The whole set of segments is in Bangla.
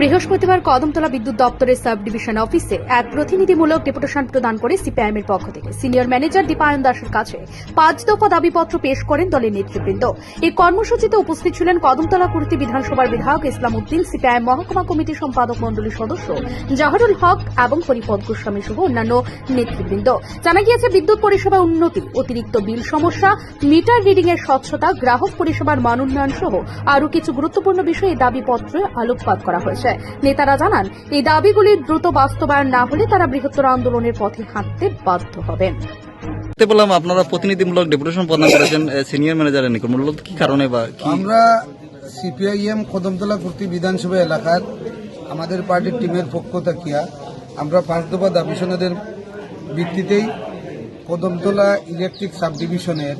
বৃহস্পতিবার কদমতলা বিদ্যুৎ দপ্তরের সাব ডিভিশন অফিসে এক প্রতিনিধিমূলক ডেপুটেশন প্রদান করে সিপিআইএম এর পক্ষ থেকে সিনিয়র ম্যানেজার দীপায়ন দাসের কাছে পাঁচ দফা দাবিপত্র পেশ করেন দলের নেতৃবৃন্দ। এই কর্মসূচিতে উপস্থিত ছিলেন কদমতলা কুর্তি বিধানসভার বিধায়ক ইসলাম উদ্দিন সিপিআইএম মহকুমা কমিটির সম্পাদক মণ্ডলীর সদস্য জাহারুল হক এবং হরিপদ গোস্বামী সহ অন্যান্য নেতৃবৃন্দ। জানা গিয়েছে, বিদ্যুৎ পরিষেবা উন্নতি, অতিরিক্ত বিল সমস্যা, মিটার রিডিং এর স্বচ্ছতা, গ্রাহক পরিষেবার মান উন্নয়ন সহ আরও কিছু গুরুত্বপূর্ণ বিষয়ে দাবিপত্রে আলোকপাত করা হয়েছে। নেতারা জানান এই দাবিগুলি দ্রুত বাস্তবায়ন না হলে তারা বৃহত্তর আন্দোলনের পথে হাঁটতে বাধ্য হবেন। দেখতে পেলাম আপনারা প্রতিনিধিমূলক ডেপুটেশন প্রদান করেছেন সিনিয়র ম্যানেজারের নিকট। মূলত কি কারণে বা কি? আমরা সিপিআইএম কদমতলা কুর্তি বিধানসভা এলাকার আমাদের পার্টির টিমের পক্ষ থাকিয়া আমরা পাঁচ দফা দাবি সনদের ভিত্তিতেই কদমতলা ইলেকট্রিক সাব ডিভিশনের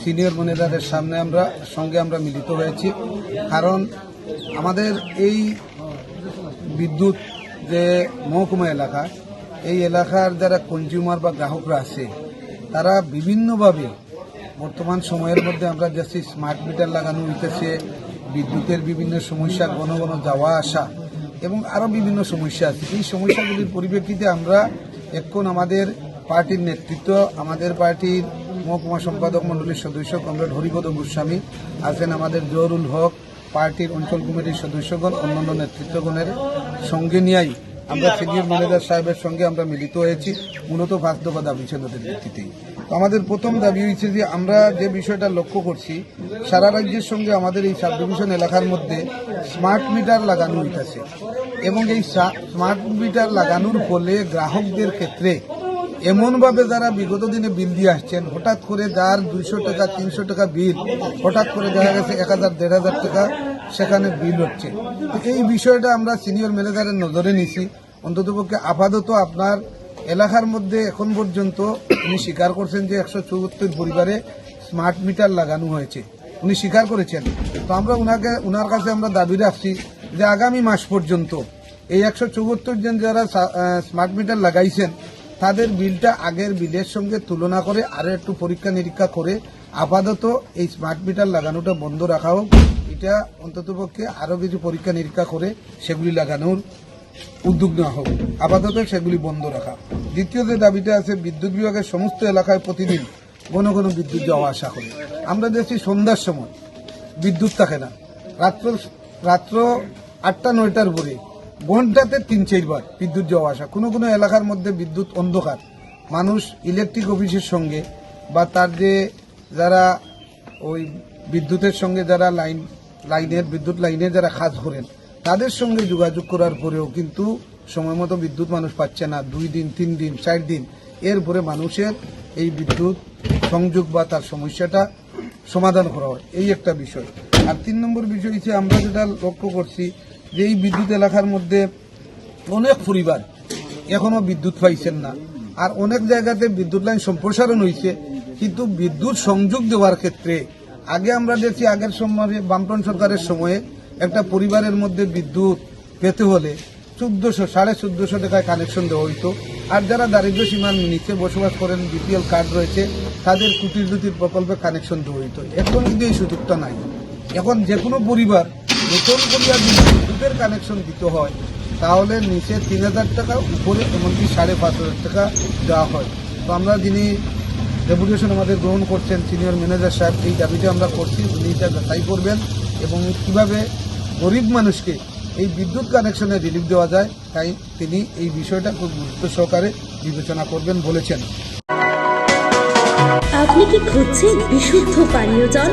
সিনিয়র ম্যানেজারের সামনে আমরা সঙ্গে আমরা মিলিত হয়েছি। কারণ আমাদের এই বিদ্যুৎ যে মহকুমা এলাকা, এই এলাকার যারা কনজিউমার বা গ্রাহকরা আছে, তারা বিভিন্নভাবে বর্তমান সময়ের মধ্যে আমরা যাচ্ছি স্মার্ট মিটার লাগানো হইতেছে, বিদ্যুতের বিভিন্ন সমস্যা, ঘন ঘন যাওয়া আসা এবং আরও বিভিন্ন সমস্যা আছে। এই সমস্যাগুলির পরিপ্রেক্ষিতে আমরা এখন আমাদের পার্টির নেতৃত্ব, আমাদের পার্টির মহকুমা সম্পাদক মণ্ডলীর সদস্য কমরেড হরিপদ গোস্বামী আছেন আমাদের জহরুল হক পার্টির অঞ্চল কমিটির সদস্যগণ, অন্যান্য নেতৃত্বগণের সঙ্গে নিয়েই আমরা সিনিয়র ম্যানেজার সাহেবের সঙ্গে আমরা মিলিত হয়েছি। মূলত পাঁচ দফা দাবি ছেলেদের ভিত্তিতেই আমাদের প্রথম দাবি হয়েছে যে আমরা যে বিষয়টা লক্ষ্য করছি, সারা রাজ্যের সঙ্গে আমাদের এই সাব ডিভিশন এলাকার মধ্যে স্মার্ট মিটার লাগানো হইতেছে এবং এই স্মার্ট মিটার লাগানোর ফলে গ্রাহকদের ক্ষেত্রে এমনভাবে যারা বিগত দিনে বিল দিয়ে আসছেন, হঠাৎ করে যার দুইশো টাকা, তিনশো টাকা বিল, হঠাৎ করে দেখা গেছে এক হাজার, দেড় হাজার টাকা সেখানে বিল হচ্ছে। এই বিষয়টা আমরা সিনিয়র ম্যানেজারের নজরে নিছি। অন্ততপক্ষে আপাতত আপনার এলাকার মধ্যে এখন পর্যন্ত উনি স্বীকার করছেন যে একশো চৌহত্তর পরিবারে স্মার্ট মিটার লাগানো হয়েছে। উনি স্বীকার করেছেন। তো আমরা উনাকে, উনার কাছে আমরা দাবি রাখছি যে আগামী মাস পর্যন্ত এই একশো চৌহত্তর জন যারা স্মার্ট মিটার লাগাইছেন তাদের বিলটা আগের বিলের সঙ্গে তুলনা করে আরও একটু পরীক্ষা নিরীক্ষা করে আপাতত এই স্মার্ট মিটার লাগানোটা বন্ধ রাখা হোক। এটা অন্ততপক্ষে আরও কিছু পরীক্ষা নিরীক্ষা করে সেগুলি লাগানোর উদ্যোগ নেওয়া হোক। আপাতত সেগুলি বন্ধ রাখা। দ্বিতীয় যে দাবিটা আছে, বিদ্যুৎ বিভাগের সমস্ত এলাকায় প্রতিদিন ঘন ঘন বিদ্যুৎ যাওয়া আসা করে। আমরা দেখছি সন্ধ্যার সময় বিদ্যুৎ থাকে না। রাত্র রাত্র আটটা, নয়টার পরে ঘন্টাতে তিন, চারবার বিদ্যুৎ যাওয়া আসা। কোনো কোনো এলাকার মধ্যে বিদ্যুৎ অন্ধকার। মানুষ ইলেকট্রিক অফিসের সঙ্গে বা তার যে যারা ওই বিদ্যুতের সঙ্গে যারা লাইন লাইনের বিদ্যুৎ লাইনে যারা কাজ করেন, তাদের সঙ্গে যোগাযোগ করার পরেও কিন্তু সময় মতো বিদ্যুৎ মানুষ পাচ্ছে না। দুই দিন, তিন দিন, চার দিন। এরপরে মানুষের এই বিদ্যুৎ সংযোগ বা তার সমস্যাটা সমাধান করা হয়। এই একটা বিষয়। আর তিন নম্বর বিষয় হচ্ছে আমরা যেটা লক্ষ্য করছি যে এই বিদ্যুৎ এলাকার মধ্যে অনেক পরিবার এখনও বিদ্যুৎ পাইছেন না। আর অনেক জায়গাতে বিদ্যুৎ লাইন সম্প্রসারণ হয়েছে কিন্তু বিদ্যুৎ সংযোগ দেওয়ার ক্ষেত্রে আগে আমরা দেখছি আগের সময়ে বামপন সরকারের সময়ে একটা পরিবারের মধ্যে বিদ্যুৎ পেতে হলে চোদ্দশো, সাড়ে চোদ্দশো টাকায় কানেকশন দেওয়া হইতো। আর যারা দারিদ্র সীমার নিচে বসবাস করেন বিপিএল কার্ড রয়েছে, তাদের কুটির জুতির প্রকল্পে কানেকশন দেওয়া হইতো। এখন কিন্তু এই সুযোগটা নাই। এখন যে কোনো পরিবার নতুন করিয়া যদি বিদ্যুতের কানেকশন দিতে হয়, তাহলে নিচে তিন হাজার টাকা, উপরে এমনকি সাড়ে পাঁচ হাজার টাকা দেওয়া হয়। তো আমরা যিনি ডেপুটেশন আমাদের গ্রহণ করছেন সিনিয়র ম্যানেজার সাহেব, এই দাবিটা আমরা করছি, উনি এটা যাচাই করবেন এবং কীভাবে গরিব মানুষকে এই বিদ্যুৎ কানেকশনে রিলিফ দেওয়া যায়, তাই তিনি এই বিষয়টা খুব গুরুত্ব সহকারে বিবেচনা করবেন বলেছেন। আপনি কি খুঁজছেন বিশুদ্ধ পানীয় জল?